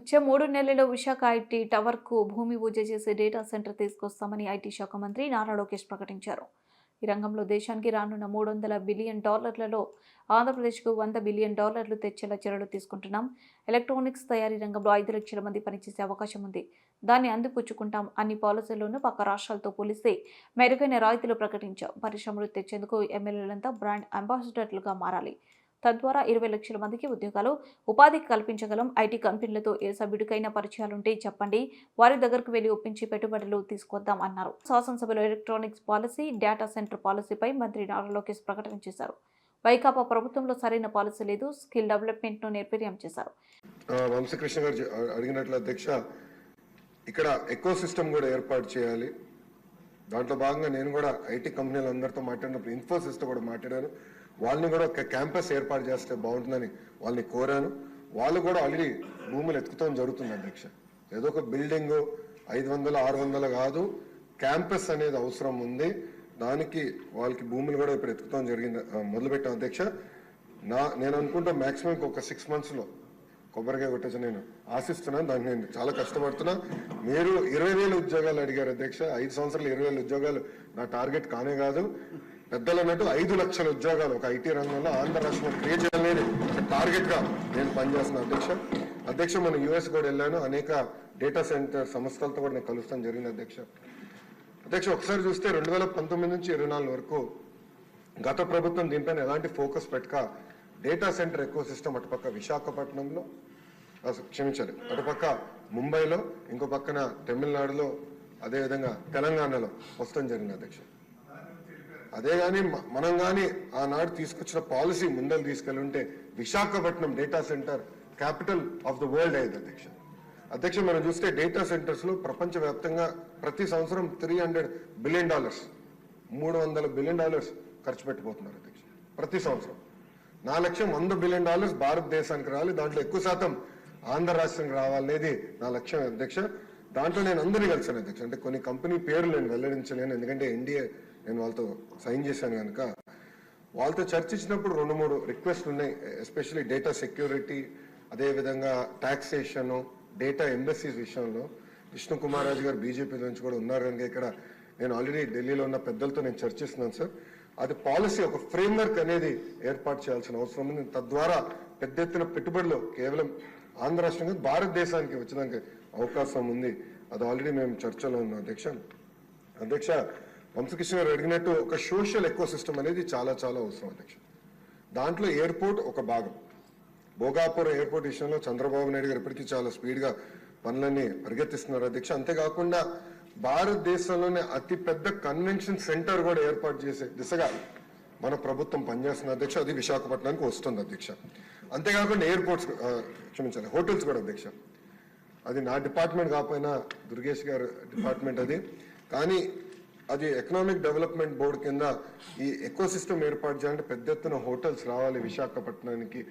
వచ్చే మూడు నెలల్లో విశాఖ ఐటీ టవర్కు భూమి పూజ చేసే డేటా సెంటర్ తీసుకొస్తామని ఐటీ శాఖ మంత్రి నారా లోకేష్ ప్రకటించారు. ఈ రంగంలో దేశానికి రానున్న మూడు వందల బిలియన్ డాలర్లలో ఆంధ్రప్రదేశ్కు వంద బిలియన్ డాలర్లు తెచ్చేలా చర్యలు తీసుకుంటున్నాం. ఎలక్ట్రానిక్స్ తయారీ రంగంలో ఐదు లక్షల మంది పనిచేసే అవకాశం ఉంది. దాన్ని అందిపుచ్చుకుంటాం అన్ని పాలసీల్లోనూ పక్క రాష్ట్రాలతో పోలిస్తే మెరుగైన రాయితీలు ప్రకటించాం. పరిశ్రమలు తెచ్చేందుకు ఎమ్మెల్యేలంతా బ్రాండ్ అంబాసిడర్లుగా మారాలి. తద్వారా ఇరవై లక్షల మందికి ఉద్యోగాలు ఉపాధి కల్పించగలం ఐటీ కంపెనీలతో ఏ సభ్యుడికైనా పరిచయాలుంటే చెప్పండి. వారి దగ్గరకు వెళ్ళి ఒప్పించి పెట్టుబడులు తీసుకొద్దాం అన్నారు. శాసనసభలో ఎలక్ట్రానిక్స్ పాలసీ డేటా సెంటర్ పాలసీపై మంత్రి నారా లోకేష్ ప్రకటన చేశారు. వైకాపా ప్రభుత్వంలో సరైన పాలసీ లేదు. స్కిల్ డెవలప్మెంట్ను నిర్వీర్యం చేశారు. వంశకృష్ణ గారు అడిగినట్లు అధ్యక్ష ఇక్కడ ఎకో సిస్టమ్ కూడా ఏర్పాటు చేయాలి. దాంట్లో భాగంగా నేను కూడా ఐటీ కంపెనీలు అందరితో మాట్లాడినప్పుడు ఇన్ఫోసిస్తో కూడా మాట్లాడాను. వాళ్ళని కూడా ఒక క్యాంపస్ ఏర్పాటు చేస్తే బాగుంటుందని వాళ్ళని కోరాను. వాళ్ళు కూడా ఆల్రెడీ భూములు ఎత్తుకుతాం జరుగుతుంది అధ్యక్ష. ఏదో ఒక బిల్డింగ్ ఐదు వందల ఆరు వందలు కాదు క్యాంపస్ అనేది అవసరం ఉంది. దానికి వాళ్ళకి భూములు కూడా ఇప్పుడు ఎత్తుకుతాం జరిగింది మొదలుపెట్టాం అధ్యక్ష. నా నేను అనుకుంటా మాక్సిమం ఒక సిక్స్ మంత్స్లో కొబ్బరికాయ కొట్టచ్చు నేను ఆశిస్తున్నాను. దానికి నేను చాలా కష్టపడుతున్నా. మీరు ఇరవై వేల ఉద్యోగాలు అడిగారు అధ్యక్ష. ఐదు సంవత్సరాలు ఇరవై వేల ఉద్యోగాలు నా టార్గెట్ కానే కాదు. పెద్దలు అన్నట్టు ఐదు లక్షల ఉద్యోగాలు ఒక ఐటీ రంగంలో ఆంధ్ర రాష్ట్రంలో క్రియేట్ చేయాలనేది ఒక టార్గెట్ నేను పనిచేస్తున్నా అధ్యక్ష. అధ్యక్ష మనం యుఎస్ కూడా వెళ్ళాను. అనేక డేటా సెంటర్ సంస్థలతో కూడా నేను కలుస్తాను. జరిగింది అధ్యక్ష. అధ్యక్ష ఒకసారి చూస్తే రెండు వేల పంతొమ్మిది నుంచి ఇరవై నాలుగు వరకు గత ప్రభుత్వం దీనిపైన ఎలాంటి ఫోకస్ పెట్టక డేటా సెంటర్ ఎక్కువ సిస్టమ్ అటుపక్క విశాఖపట్నంలో క్షమించాలి అటుపక్క ముంబైలో ఇంకో పక్కన తమిళనాడులో అదేవిధంగా తెలంగాణలో వస్తాం జరిగింది అధ్యక్ష. అదే కానీ మనం కానీ ఆనాడు తీసుకొచ్చిన పాలసీ ముందలు తీసుకెళ్ళి ఉంటే Visakhapatnam data centre capital of the world అయ్యేది అధ్యక్ష. అధ్యక్ష మనం చూస్తే డేటా సెంటర్స్లో ప్రపంచవ్యాప్తంగా ప్రతి సంవత్సరం త్రీ హండ్రెడ్ బిలియన్ డాలర్స్ మూడు వందల బిలియన్ డాలర్స్ ఖర్చు పెట్టిపోతున్నారు అధ్యక్ష ప్రతి సంవత్సరం. నా లక్ష్యం వంద బిలియన్ డాలర్స్ భారతదేశానికి రావాలి. దాంట్లో ఎక్కువ శాతం ఆంధ్ర రాష్ట్రానికి రావాలనేది నా లక్ష్యం అధ్యక్ష. దాంట్లో నేను అందరినీ కలిసాను అధ్యక్ష. అంటే కొన్ని కంపెనీ పేర్లు నేను వెల్లడించలేను. ఎందుకంటే ఎన్డీఏ నేను వాళ్ళతో సైన్ చేశాను కనుక. వాళ్ళతో చర్చించినప్పుడు రెండు మూడు రిక్వెస్ట్ ఉన్నాయి. ఎస్పెషల్లీ డేటా సెక్యూరిటీ అదేవిధంగా టాక్సేషన్ డేటా ఎంబసీస్ విషయంలో. విష్ణు కుమార్ రాజు గారు బీజేపీ నుంచి కూడా ఉన్నారు కనుక ఇక్కడ నేను ఆల్రెడీ ఢిల్లీలో ఉన్న పెద్దలతో నేను చర్చిస్తున్నాను సార్. అది పాలసీ ఒక ఫ్రేమ్వర్క్ అనేది ఏర్పాటు చేయాల్సిన అవసరం ఉంది. తద్వారా పెద్ద ఎత్తున పెట్టుబడులు కేవలం ఆంధ్ర రాష్ట్రం భారతదేశానికి వచ్చడానికి అవకాశం ఉంది. అది ఆల్రెడీ మేము చర్చలో ఉన్నాం. అధ్యక్ష అధ్యక్ష వంశకృష్ణ గారు అడిగినట్టు ఒక సోషల్ ఎకో సిస్టమ్ అనేది చాలా చాలా అవసరం అధ్యక్ష. దాంట్లో ఎయిర్పోర్ట్ ఒక భాగం. భోగాపురం ఎయిర్పోర్ట్ విషయంలో చంద్రబాబు నాయుడు గారు ఇప్పటికీ చాలా స్పీడ్గా పనులన్నీ పరిగెత్తిస్తున్నారు అధ్యక్ష. అంతేకాకుండా భారతదేశంలోనే అతిపెద్ద కన్వెన్షన్ సెంటర్ కూడా ఏర్పాటు చేసే దిశగా మన ప్రభుత్వం పనిచేస్తున్న అధ్యక్ష. అది విశాఖపట్నానికి వస్తుంది అధ్యక్ష. అంతేకాకుండా ఎయిర్పోర్ట్స్ క్షమించాలి హోటల్స్ కూడా అధ్యక్ష. అది నా డిపార్ట్మెంట్ కాకపోయినా దుర్గేష్ గారు డిపార్ట్మెంట్ అది. కానీ అది ఎకనామిక్ డెవలప్మెంట్ బోర్డు కింద ఈ ఎకో సిస్టమ్ ఏర్పాటు చేయాలంటే పెద్ద ఎత్తున హోటల్స్ రావాలి విశాఖపట్నానికి.